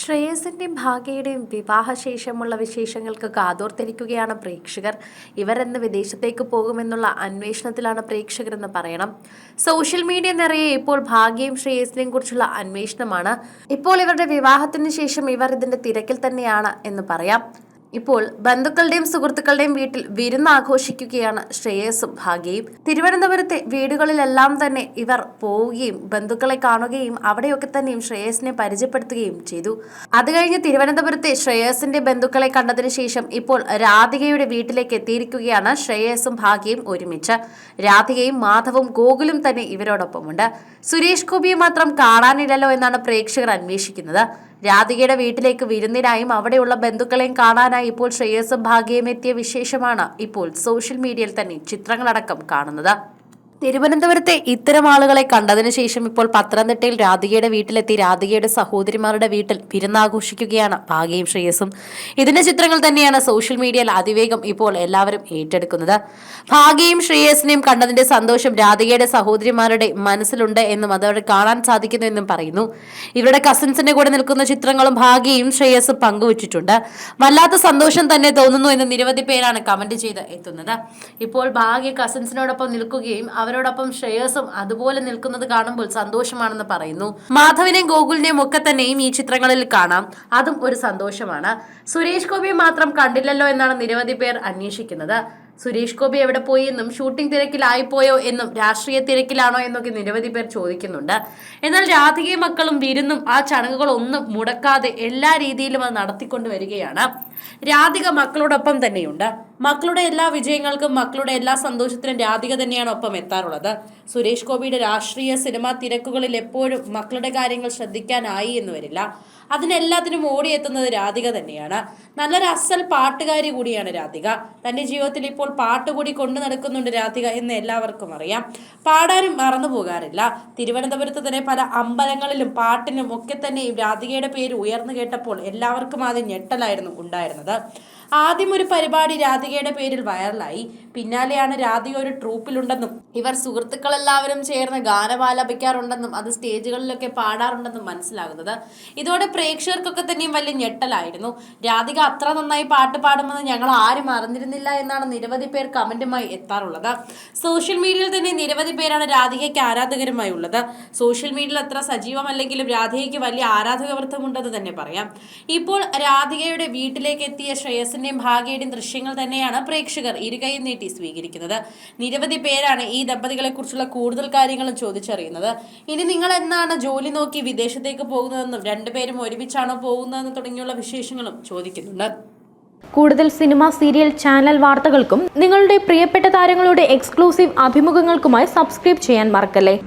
ശ്രേയസിന്റെയും ഭാഗ്യയുടെയും വിവാഹശേഷമുള്ള വിശേഷങ്ങൾക്ക് കാതോർത്തിരിക്കുകയാണ് പ്രേക്ഷകർ. ഇവരെന്ന് വിദേശത്തേക്ക് പോകുമെന്നുള്ള അന്വേഷണത്തിലാണ് പ്രേക്ഷകരെന്ന് പറയണം. സോഷ്യൽ മീഡിയ നിറയെ ഇപ്പോൾ ഭാഗ്യയും ശ്രേയസിനെയും കുറിച്ചുള്ള അന്വേഷണമാണ്. ഇപ്പോൾ ഇവരുടെ വിവാഹത്തിന് ശേഷം ഇവർ ഇതിന്റെ തിരക്കിൽ തന്നെയാണ് എന്ന് പറയാം. ഇപ്പോൾ ബന്ധുക്കളുടെയും സുഹൃത്തുക്കളുടെയും വീട്ടിൽ വിരുന്ന് ആഘോഷിക്കുകയാണ് ശ്രേയസും ഭാഗ്യയും തിരുവനന്തപുരത്തെ വീടുകളിലെല്ലാം തന്നെ ഇവർ പോവുകയും ബന്ധുക്കളെ കാണുകയും അവിടെയൊക്കെ തന്നെയും ശ്രേയസിനെ പരിചയപ്പെടുത്തുകയും ചെയ്തു. അത് കഴിഞ്ഞ് തിരുവനന്തപുരത്തെ ശ്രേയസിന്റെ ബന്ധുക്കളെ കണ്ടതിന് ശേഷം ഇപ്പോൾ രാധികയുടെ വീട്ടിലേക്ക് എത്തിയിരിക്കുകയാണ് ശ്രേയസും ഭാഗ്യയും ഒരുമിച്ച്. രാധികയും മാധവും ഗോകുലും തന്നെ ഇവരോടൊപ്പമുണ്ട്. സുരേഷ് ഗോപിയെ മാത്രം കാണാനില്ലല്ലോ എന്നാണ് പ്രേക്ഷകർ അന്വേഷിക്കുന്നത്. രാധികയുടെ വീട്ടിലേക്ക് വിരുന്നിനായും അവിടെയുള്ള ബന്ധുക്കളെയും കാണാനായി ഇപ്പോൾ ശ്രേയസും ഭാഗ്യയും എത്തിയ വിശേഷമാണ് ഇപ്പോൾ സോഷ്യൽ മീഡിയയിൽ തന്നെ ചിത്രങ്ങളടക്കം കാണുന്നത്. തിരുവനന്തപുരത്തെ ഇത്തരം ആളുകളെ കണ്ടതിനു ശേഷം ഇപ്പോൾ പത്തനംതിട്ടയിൽ രാധികയുടെ വീട്ടിലെത്തി രാധികയുടെ സഹോദരിമാരുടെ വീട്ടിൽ വിരുന്നാഘോഷിക്കുകയാണ്. ഭാഗ്യയും ശ്രേയസും ഇതിന്റെ ചിത്രങ്ങൾ തന്നെയാണ് സോഷ്യൽ മീഡിയയിൽ അതിവേഗം ഇപ്പോൾ എല്ലാവരും ഏറ്റെടുക്കുന്നത്. ഭാഗ്യയും ശ്രേയസിനെയും കണ്ടതിന്റെ സന്തോഷം രാധികയുടെ സഹോദരിമാരുടെ മനസ്സിലുണ്ട് എന്നും അതവിടെ കാണാൻ സാധിക്കുന്നു എന്നും പറയുന്നു. ഇവരുടെ കസിൻസിന്റെ കൂടെ നിൽക്കുന്ന ചിത്രങ്ങളും ഭാഗ്യയും ശ്രേയസും പങ്കുവച്ചിട്ടുണ്ട്. വല്ലാത്ത സന്തോഷം തന്നെ തോന്നുന്നു എന്ന് നിരവധി പേരാണ് കമന്റ് ചെയ്ത് എത്തുന്നത്. ഇപ്പോൾ ഭാഗ്യ കസിൻസിനോടൊപ്പം നിൽക്കുകയും അവരോടൊപ്പം ശ്രേയസും അതുപോലെ നിൽക്കുന്നത് കാണുമ്പോൾ സന്തോഷമാണെന്ന് പറയുന്നു. മാധവിനെയും ഗോകുലിനെയും ഒക്കെ തന്നെയും ഈ ചിത്രങ്ങളിൽ കാണാം. അതും ഒരു സന്തോഷമാണ്. സുരേഷ് ഗോപിയെ മാത്രം കണ്ടില്ലല്ലോ എന്നാണ് നിരവധി പേർ അന്വേഷിക്കുന്നത്. സുരേഷ് ഗോപി എവിടെ പോയി എന്നും ഷൂട്ടിംഗ് തിരക്കിലായിപ്പോയോ എന്നും രാഷ്ട്രീയ തിരക്കിലാണോ എന്നൊക്കെ നിരവധി പേർ ചോദിക്കുന്നുണ്ട്. എന്നാൽ രാധികയും മക്കളും വിരുന്നും ആ ചടങ്ങുകളൊന്നും മുടക്കാതെ എല്ലാ രീതിയിലും അത് നടത്തിക്കൊണ്ട് വരികയാണ്. രാധിക മക്കളോടൊപ്പം തന്നെയുണ്ട്. മക്കളുടെ എല്ലാ വിജയങ്ങൾക്കും മക്കളുടെ എല്ലാ സന്തോഷത്തിനും രാധിക തന്നെയാണ് ഒപ്പം എത്താറുള്ളത്. സുരേഷ് ഗോപിയുടെ രാഷ്ട്രീയ സിനിമാ തിരക്കുകളിൽ എപ്പോഴും മക്കളുടെ കാര്യങ്ങൾ ശ്രദ്ധിക്കാനായി എന്ന് വരില്ല. അതിനെല്ലാത്തിനും ഓടിയെത്തുന്നത് രാധിക തന്നെയാണ്. നല്ലൊരു അസൽ പാട്ടുകാരി കൂടിയാണ് രാധിക. തന്റെ ജീവിതത്തിൽ ഇപ്പോൾ പാട്ട് കൂടി കൊണ്ടു നടക്കുന്നുണ്ട് രാധിക എന്ന് എല്ലാവർക്കും അറിയാം. പാടാനും മറന്നു പോകാറില്ല. തിരുവനന്തപുരത്ത് തന്നെ പല അമ്പലങ്ങളിലും പാട്ടിനും ഒക്കെ തന്നെയും രാധികയുടെ പേര് ഉയർന്നു കേട്ടപ്പോൾ എല്ലാവർക്കും ആദ്യം ഞെട്ടലായിരുന്നു ഉണ്ടായിരുന്നത്. ആദ്യം ഒരു പരിപാടി രാധികയുടെ പേരിൽ വൈറലായി. പിന്നാലെയാണ് രാധിക ഒരു ട്രൂപ്പിലുണ്ടെന്നും ഇവർ സുഹൃത്തുക്കളെല്ലാവരും ചേർന്ന് ഗാനമാലപിക്കാറുണ്ടെന്നും അത് സ്റ്റേജുകളിലൊക്കെ പാടാറുണ്ടെന്നും മനസ്സിലാകുന്നത്. ഇതോടെ പ്രേക്ഷകർക്കൊക്കെ തന്നെയും വലിയ ഞെട്ടലായിരുന്നു. രാധിക അത്ര നന്നായി പാട്ട് പാടുമെന്ന് ഞങ്ങൾ ആരും അറിഞ്ഞിരുന്നില്ല എന്നാണ് നിരവധി പേർ കമന്റുമായി എത്താറുള്ളത്. സോഷ്യൽ മീഡിയയിൽ തന്നെ നിരവധി പേരാണ് രാധികയ്ക്ക് ആരാധകരുമായി ഉള്ളത്. സോഷ്യൽ മീഡിയയിൽ അത്ര സജീവമല്ലെങ്കിലും രാധികയ്ക്ക് വലിയ ആരാധക വൃത്തമുണ്ടെന്ന് തന്നെ പറയാം. ഇപ്പോൾ രാധികയുടെ വീട്ടിലേക്ക് എത്തിയ ശ്രേയസിന്റെയും ഭാഗ്യയുടെയും ദൃശ്യങ്ങൾ തന്നെയാണ് പ്രേക്ഷകർ ഇരുകൈ നീട്ടി സ്വീകരിക്കുന്നത്. നിരവധി പേരാണ് ഈ ദമ്പതികളെ കുറിച്ചുള്ള കൂടുതൽ കാര്യങ്ങളും ചോദിച്ചറിയുന്നത്. ഇനി നിങ്ങൾ എന്നാണ് ജോലി നോക്കി വിദേശത്തേക്ക് പോകുന്നതെന്നും രണ്ടുപേരും ഒരുമിച്ചാണോ പോകുന്നതെന്ന് തുടങ്ങിയുള്ള വിശേഷങ്ങളും ചോദിക്കുന്നുണ്ട്. കൂടുതൽ സിനിമ സീരിയൽ ചാനൽ വാർത്തകൾക്കും നിങ്ങളുടെ പ്രിയപ്പെട്ട താരങ്ങളുടെ എക്സ്ക്ലൂസീവ് അഭിമുഖങ്ങൾക്കുമായി സബ്സ്ക്രൈബ് ചെയ്യാൻ മറക്കല്ലേ?